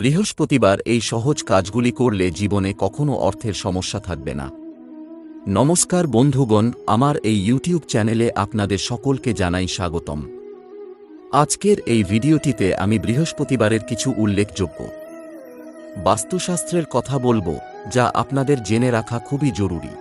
বৃহস্পতিবার এই সহজ কাজগুলি করলে জীবনে কখনো অর্থের সমস্যা থাকবে না। নমস্কার বন্ধুগণ, আমার এই ইউটিউব চ্যানেলে আপনাদের সকলকে জানাই স্বাগতম। আজকের এই ভিডিওটিতে আমি বৃহস্পতিবারের কিছু উল্লেখযোগ্য। বাস্তুশাস্ত্রের কথা বলব, যা আপনাদের জেনে রাখা খুবই জরুরি।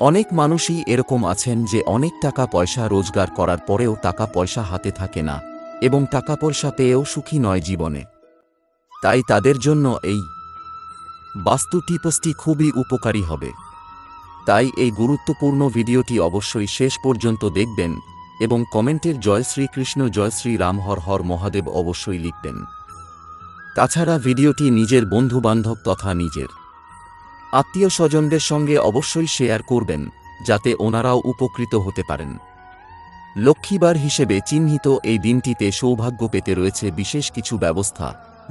অনেক মানুষই এরকম আছেন যে অনেক টাকা পয়সা রোজগার করার পরেও টাকা পয়সা হাতে থাকে না এবং টাকা পয়সা পেয়েও সুখী নয় জীবনে। তাই তাদের জন্য এই বাস্তু টিপসটি খুবই উপকারী হবে। তাই এই গুরুত্বপূর্ণ ভিডিওটি অবশ্যই শেষ পর্যন্ত দেখবেন এবং কমেন্টের জয় শ্রীকৃষ্ণ, জয় শ্রী রাম, হর হর মহাদেব অবশ্যই লিখবেন। তাছাড়া ভিডিওটি নিজের বন্ধুবান্ধব তথা নিজের আত্মীয় স্বজনদের সঙ্গে অবশ্যই শেয়ার করবেন, যাতে ওনারাও উপকৃত হতে পারেন। লক্ষ্মীবার হিসেবে চিহ্নিত এই দিনটিতে সৌভাগ্য পেতে রয়েছে বিশেষ কিছু ব্যবস্থা।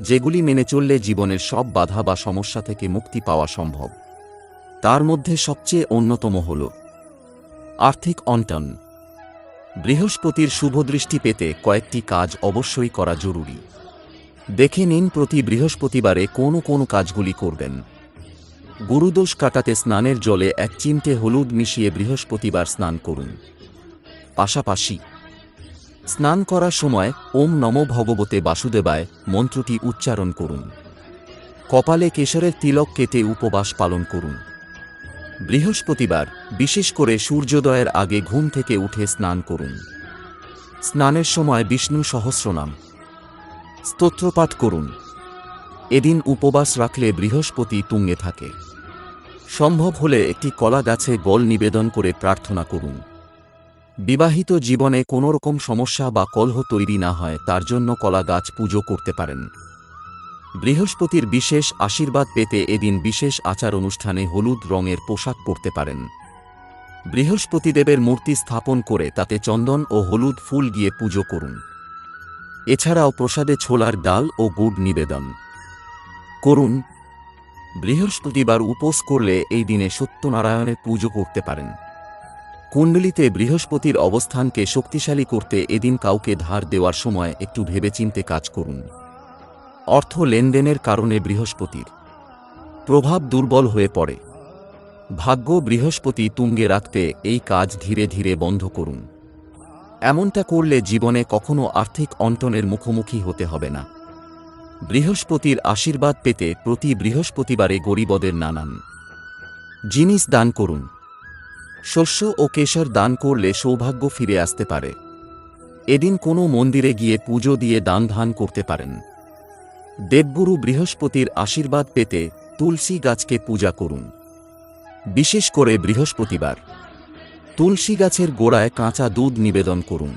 যেগুলি মেনে চললে জীবনের সব বাধা বা সমস্যা থেকে মুক্তি পাওয়া সম্ভব। তার মধ্যে সবচেয়ে অন্যতম হল আর্থিক অন্টন। বৃহস্পতির শুভদৃষ্টি পেতে কয়েকটি কাজ অবশ্যই করা জরুরি। দেখে নিন প্রতি বৃহস্পতিবারে কোন কোন কাজগুলি করবেন। গুরুদোষ কাটাতে স্নানের জলে এক চিমটে হলুদ মিশিয়ে বৃহস্পতিবার স্নান করুন। পাশাপাশি স্নান করার সময় ওম নম ভগবতে বাসুদেবায় মন্ত্রটি উচ্চারণ করুন। কপালে কেশরের তিলক কেটে উপবাস পালন করুন। বৃহস্পতিবার, বিশেষ করে সূর্যোদয়ের আগে ঘুম থেকে উঠে স্নান করুন। স্নানের সময় বিষ্ণু সহস্রনাম। স্তোত্রপাঠ করুন। এদিন উপবাস রাখলে বৃহস্পতি তুঙ্গে থাকে। সম্ভব হলে একটি কলা গাছে গল নিবেদন করে প্রার্থনা করুন। বিবাহিত জীবনে কোনো রকম সমস্যা বা কলহ তৈরি না হয়, তার জন্য কলা গাছ পুজো করতে পারেন। বৃহস্পতির বিশেষ আশীর্বাদ পেতে এদিন বিশেষ আচার অনুষ্ঠানে হলুদ রঙের পোশাক পরতে পারেন। বৃহস্পতিদেবের মূর্তি স্থাপন করে তাতে চন্দন ও হলুদ ফুল গিয়ে পুজো করুন। এছাড়াও প্রসাদে ছোলার ডাল ও গুড় নিবেদন করুন। বৃহস্পতিবার উপোস করলে এই দিনে সত্যনারায়ণের পুজো করতে পারেন। কুণ্ডলিতে বৃহস্পতির অবস্থানকে শক্তিশালী করতে এদিন কাউকে ধার দেওয়ার সময় একটু ভেবেচিন্তে কাজ করুন। অর্থ লেনদেনের কারণে বৃহস্পতির প্রভাব দুর্বল হয়ে পড়ে। ভাগ্য বৃহস্পতি তুঙ্গে রাখতে এই কাজ ধীরে ধীরে বন্ধ করুন। এমনটা করলে জীবনে কখনো আর্থিক অন্টনের মুখোমুখি হতে হবে না। বৃহস্পতির আশীর্বাদ পেতে প্রতি বৃহস্পতিবারে গরিবদের নানান জিনিস দান করুন। শস্য ও কেশর দান করলে সৌভাগ্য ফিরে আসতে পারে। এদিন কোনো মন্দিরে গিয়ে পুজো দিয়ে দান ধান করতে পারেন। দেবগুরু বৃহস্পতির আশীর্বাদ পেতে তুলসী গাছকে পূজা করুন। বিশেষ করে বৃহস্পতিবার। তুলসী গাছের গোড়ায় কাঁচা দুধ নিবেদন করুন।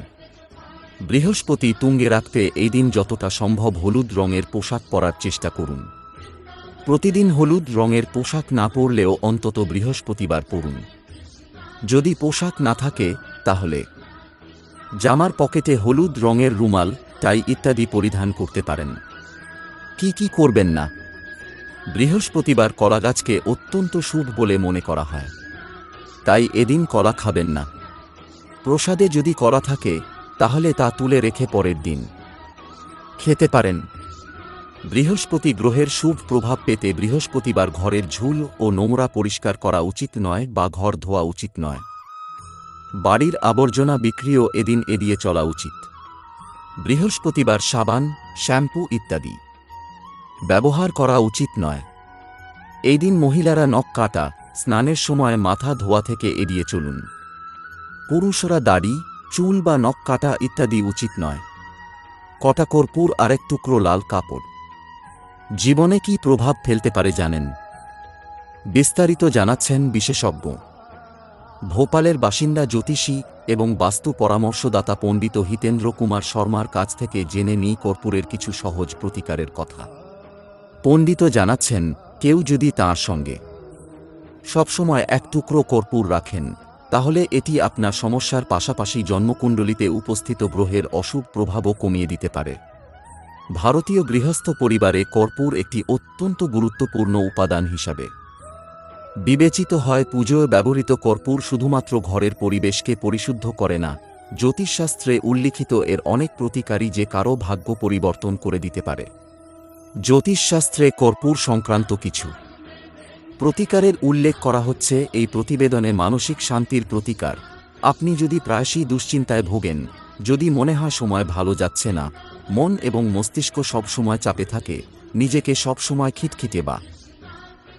বৃহস্পতি তুঙ্গে রাখতে এই দিন যতটা সম্ভব হলুদ রঙের পোশাক পরার চেষ্টা করুন। প্রতিদিন হলুদ রঙের পোশাক না পরলেও অন্তত বৃহস্পতিবার পরুন। যদি পোশাক না থাকে, তাহলে। জামার পকেটে হলুদ রঙের রুমাল, টাই ইত্যাদি পরিধান করতে পারেন। কি কি করবেন না? বৃহস্পতিবার কলা গাছকে অত্যন্ত শুভ বলে মনে করা হয়। তাই এদিন কলা খাবেন না। প্রসাদে যদি করা থাকে, তাহলে তা তুলে রেখে পরের দিন। খেতে পারেন। বৃহস্পতি গ্রহের শুভ প্রভাব পেতে বৃহস্পতিবার ঘরের ঝুল ও নোংরা পরিষ্কার করা উচিত নয় বা ঘর ধোয়া উচিত নয়। বাড়ির আবর্জনা বিক্রিও এদিন এড়িয়ে চলা উচিত। বৃহস্পতিবার সাবান, শ্যাম্পু ইত্যাদি ব্যবহার করা উচিত নয়। এই দিন মহিলারা নখ কাটা, স্নানের সময় মাথা ধোয়া থেকে এড়িয়ে চলুন। পুরুষরা দাড়ি, চুল বা নখ কাটা ইত্যাদি উচিত নয়। কটা কর্পূর আরেক টুকরো লাল কাপড়। জীবনে কি প্রভাব ফেলতে পারে জানেন? বিস্তারিত জানাচ্ছেন বিশেষজ্ঞ। ভোপালের বাসিন্দা জ্যোতিষী এবং বাস্তু পরামর্শদাতা পণ্ডিত হিতেন্দ্র কুমার শর্মার কাছ থেকে জেনে নিই কর্পূরের কিছু সহজ প্রতিকারের কথা। পণ্ডিত জানাচ্ছেন, কেউ যদি তাঁর সঙ্গে সবসময় এক টুকরো কর্পূর রাখেন, তাহলে এটি আপনার সমস্যার পাশাপাশি জন্মকুণ্ডলিতে উপস্থিত গ্রহের অশুভ প্রভাবও কমিয়ে দিতে পারে। ভারতীয় গৃহস্থ পরিবারে কর্পূর একটি অত্যন্ত গুরুত্বপূর্ণ উপাদান হিসাবে। বিবেচিত হয় পুজোয় ব্যবহৃত কর্পূর শুধুমাত্র ঘরের পরিবেশকে পরিশুদ্ধ করে না, জ্যোতিষশাস্ত্রে উল্লিখিত এর অনেক প্রতিকারী যে কারও ভাগ্য পরিবর্তন করে দিতে পারে। জ্যোতিষশাস্ত্রে কর্পূর সংক্রান্ত কিছু। প্রতিকারের উল্লেখ করা হচ্ছে এই প্রতিবেদনে মানসিক শান্তির প্রতিকার। আপনি যদি প্রায়শই দুশ্চিন্তায় ভোগেন, যদি মনে হয় সময় ভালো যাচ্ছে না মন এবং মস্তিষ্ক সবসময় চাপে থাকে, নিজেকে সবসময় খিটখিটে বা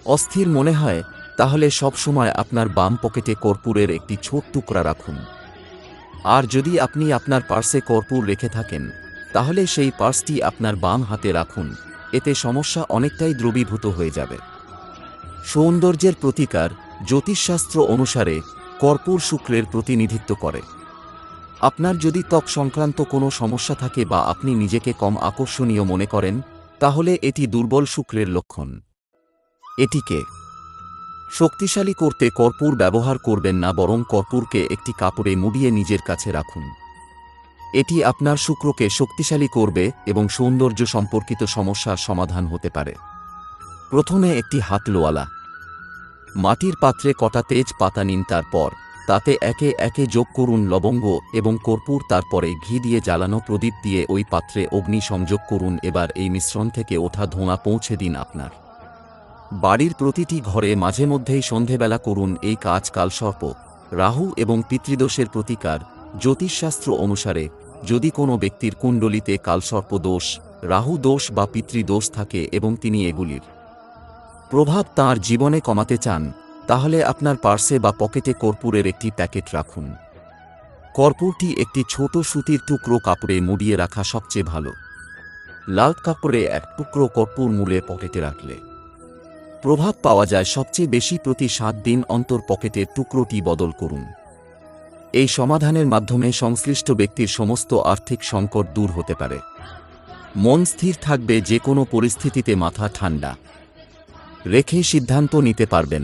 অস্থির মনে হয়, তাহলে সবসময় আপনার বাম পকেটে কর্পূরের একটি ছোট টুকরা রাখুন। আর যদি আপনি আপনার পার্সে কর্পূর রেখে থাকেন, তাহলে সেই পার্সটি আপনার বাম হাতে রাখুন, এতে সমস্যা অনেকটাই দ্রবীভূত হয়ে যাবে। সৌন্দর্যের প্রতিকার জ্যোতিষশাস্ত্র অনুসারে কর্পূর শুক্রের প্রতিনিধিত্ব করে। আপনার যদি ত্বক সংক্রান্ত কোনো সমস্যা থাকে বা আপনি নিজেকে কম আকর্ষণীয় মনে করেন, তাহলে এটি দুর্বল শুক্রের লক্ষণ। এটিকে শক্তিশালী করতে কর্পূর ব্যবহার করবেন না, বরং কর্পূরকে একটি কাপড়ে মুড়িয়ে নিজের কাছে রাখুন। এটি আপনার শুক্রকে শক্তিশালী করবে এবং সৌন্দর্য সম্পর্কিত সমস্যার সমাধান হতে পারে। প্রথমে একটি হাতলোয়ালা মাটির পাত্রে কটা তেজ পাতা নিন, তারপর তাতে একে একে যোগ করুন লবঙ্গ এবং কর্পূর, তারপরে ঘি দিয়ে জ্বালানো প্রদীপ দিয়ে ওই পাত্রে অগ্নি সংযোগ করুন। এবার এই মিশ্রণ থেকে ওঠা ধোঁয়া পৌঁছে দিন আপনার। বাড়ির প্রতিটি ঘরে মাঝে মধ্যেই সন্ধেবেলা করুন এই কাজ কালসর্প রাহু এবং পিতৃদোষের প্রতিকার। জ্যোতিষশাস্ত্র অনুসারে, যদি কোনো ব্যক্তির কুণ্ডলিতে কালসর্প দোষ, রাহু দোষ বা পিতৃদোষ থাকে এবং তিনি এগুলির প্রভাব তার জীবনে কমাতে চান তাহলে আপনার পার্সে বা পকেটে কর্পূরের একটি প্যাকেট রাখুন। কর্পূরটি একটি ছোট সুতির টুকরো কাপড়ে মুড়িয়ে রাখা সবচেয়ে ভালো। লাল কাপড়ে এক টুকরো কর্পূর মূলে পকেটে রাখলে। প্রভাব পাওয়া যায় সবচেয়ে বেশি প্রতি সাত দিন অন্তর পকেটের টুকরোটি বদল করুন। এই সমাধানের মাধ্যমে সংশ্লিষ্ট ব্যক্তির সমস্ত আর্থিক সংকট দূর হতে পারে। মন স্থির থাকবে যে কোনো পরিস্থিতিতে মাথা ঠান্ডা। রেখে সিদ্ধান্ত নিতে পারবেন।